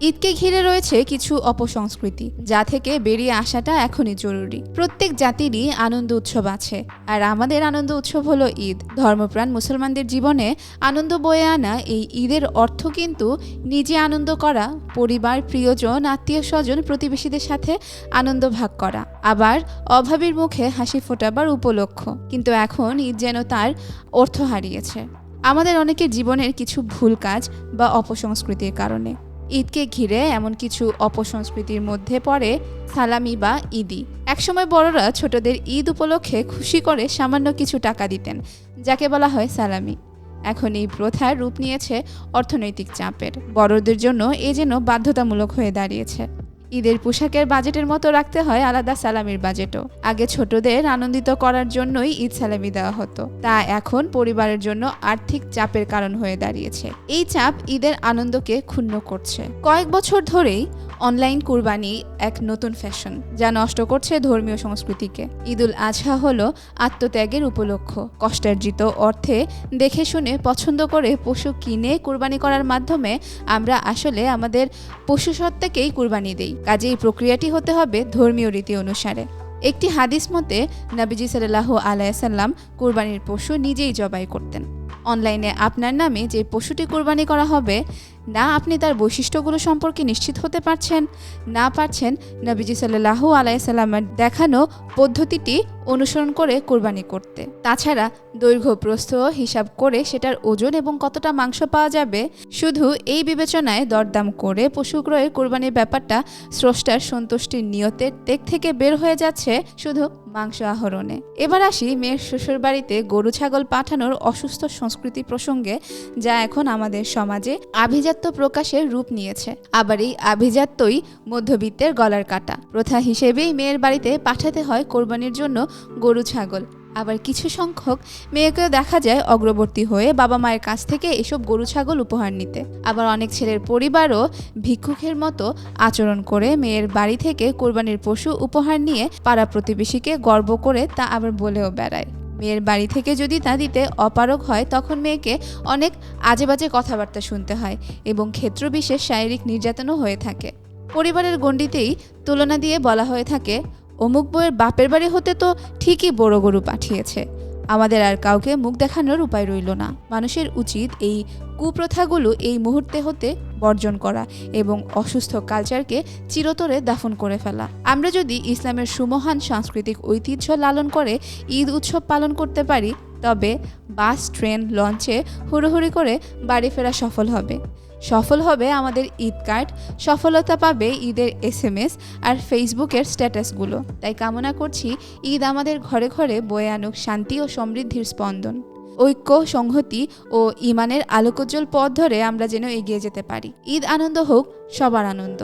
ঈদকে ঘিরে রয়েছে কিছু অপসংস্কৃতি, যা থেকে বেরিয়ে আসাটা এখনই জরুরি। প্রত্যেক জাতিরই আনন্দ উৎসব আছে, আর আমাদের আনন্দ উৎসব হলো ঈদ। ধর্মপ্রাণ মুসলমানদের জীবনে আনন্দ বয়ে আনা এই ঈদের অর্থ কিন্তু নিজে আনন্দ করা, পরিবার, প্রিয়জন আত্মীয় স্বজন প্রতিবেশীদের সাথে আনন্দ ভাগ করা, আবার অভাবীর মুখে হাসি ফোটাবার উপলক্ষ। কিন্তু এখন ঈদ যেন তার অর্থ হারিয়েছে। আমাদের অনেকের জীবনের কিছু ভুল কাজ বা অপসংস্কৃতির কারণে। ঈদকে ঘিরে এমন কিছু অপসংস্কৃতির মধ্যে পড়ে সালামি বা ঈদি একসময় বড়রা ছোটদের ঈদ উপলক্ষে খুশি করে সামান্য কিছু টাকা দিতেন, যাকে বলা হয় সালামি। এখন এই প্রথার রূপ নিয়েছে অর্থনৈতিক চাপের। বড়দের জন্য এ যেন বাধ্যতামূলক হয়ে দাঁড়িয়েছে। ঈদের পোশাকের বাজেটের মতো রাখতে হয় আলাদা সালামির বাজেটও। আগে ছোটদের আনন্দিত করার জন্যই ঈদ সালামি দেওয়া হতো। তা এখন পরিবারের জন্য আর্থিক চাপের কারণ হয়ে দাঁড়িয়েছে। এই চাপ ঈদের আনন্দকে ক্ষুণ্ণ করছে। কয়েক বছর ধরেই অনলাইন কুরবানি এক নতুন ফ্যাশন, যা নষ্ট করছে ধর্মীয় সংস্কৃতিকে। ঈদুল আজহা হলো আত্মত্যাগের উপলক্ষ। কষ্টার্জিত অর্থে দেখে শুনে পছন্দ করে পশু কিনে কুরবানি করার মাধ্যমে আমরা আসলে আমাদের পশু সত্তাকেই কুরবানি দেই। কাজে এই প্রক্রিয়াটি হতে হবে ধর্মীয় রীতি অনুসারে। একটি হাদিস মতে, নবীজি সাল্লাহ আলাইসাল্লাম কুরবানির পশু নিজেই জবাই করতেন। অনলাইনে আপনার নামে যে পশুটি কোরবানি করা হবে না আপনি তার বৈশিষ্ট্যগুলো সম্পর্কে নিশ্চিত হতে পারছেন, না পারছেন নবীজি সাল্লাহু আলাইসাল্লামের দেখানো পদ্ধতিটি অনুসরণ করে কোরবানি করতে। তাছাড়া দৈর্ঘ্য প্রস্থ হিসাব করে সেটার ওজন এবং কতটা মাংস পাওয়া যাবে শুধু এই বিবেচনায় দরদাম করে পশু ক্রয়ের কোরবানির ব্যাপারটা স্রষ্টার সন্তুষ্টির নিয়তের দিক থেকে বের হয়ে যাচ্ছে শুধু মাংস আহরণে। এবার আসি মেয়ের শ্বশুর বাড়িতে গরু ছাগল পাঠানোর অসুস্থ সংস্কৃতি প্রসঙ্গে, যা এখন আমাদের সমাজে আভিজাত্য প্রকাশের রূপ নিয়েছে। আবার এই আভিজাত্যই মধ্যবিত্তের গলার কাটা। প্রথা হিসেবেই মেয়ের বাড়িতে পাঠাতে হয় কোরবানির জন্য গরু ছাগল। আবার কিছু সংখ্যক মেয়েকেও দেখা যায় অগ্রবর্তী হয়ে বাবা মায়ের কাছ থেকে এসব গরু ছাগল উপহার নিতে। আবার অনেক ছেলের পরিবারও ভিক্ষুকের মতো আচরণ করে মেয়ের বাড়ি থেকে কোরবানির পশু উপহার নিয়ে পাড়া প্রতিবেশীকে গর্ব করে তা আবার বলেও বেড়ায়। মেয়ের বাড়ি থেকে যদি তা দিতে অপারগ হয়, তখন মেয়েকে অনেক আজে বাজে কথাবার্তা শুনতে হয় এবং ক্ষেত্রবিশেষ শারীরিক নির্যাতনও হয়ে থাকে। পরিবারের গণ্ডিতেই তুলনা দিয়ে বলা হয়ে থাকে অমুক বইয়ের বাপের বাড়ি হতে তো ঠিকই বড় গরু পাঠিয়েছে। আমাদের আর কাউকে মুখ দেখানোর উপায় রইল না। মানুষের উচিত এই কুপ্রথাগুলো এই মুহূর্তে হতে বর্জন করা এবং অসুস্থ কালচারকে চিরতরে দাফন করে ফেলা। আমরা যদি ইসলামের সুমহান সাংস্কৃতিক ঐতিহ্য লালন করে ঈদ উৎসব পালন করতে পারি, তবে বাস, ট্রেন, লঞ্চে হুড়োহুড়ি করে বাড়ি ফেরা সফল হবে। সফল হবে আমাদের ঈদ কার্ড। সফলতা পাবে ঈদের এস এম এস আর ফেসবুকের স্ট্যাটাসগুলো। তাই কামনা করছি ঈদ আমাদের ঘরে ঘরে বয়ে আনুক শান্তি ও সমৃদ্ধির স্পন্দন। ঐক্য, সংহতি ও ইমানের আলোকোজ্জ্বল পথ ধরে আমরা যেন এগিয়ে যেতে পারি। ঈদ আনন্দ হোক, সবার আনন্দ।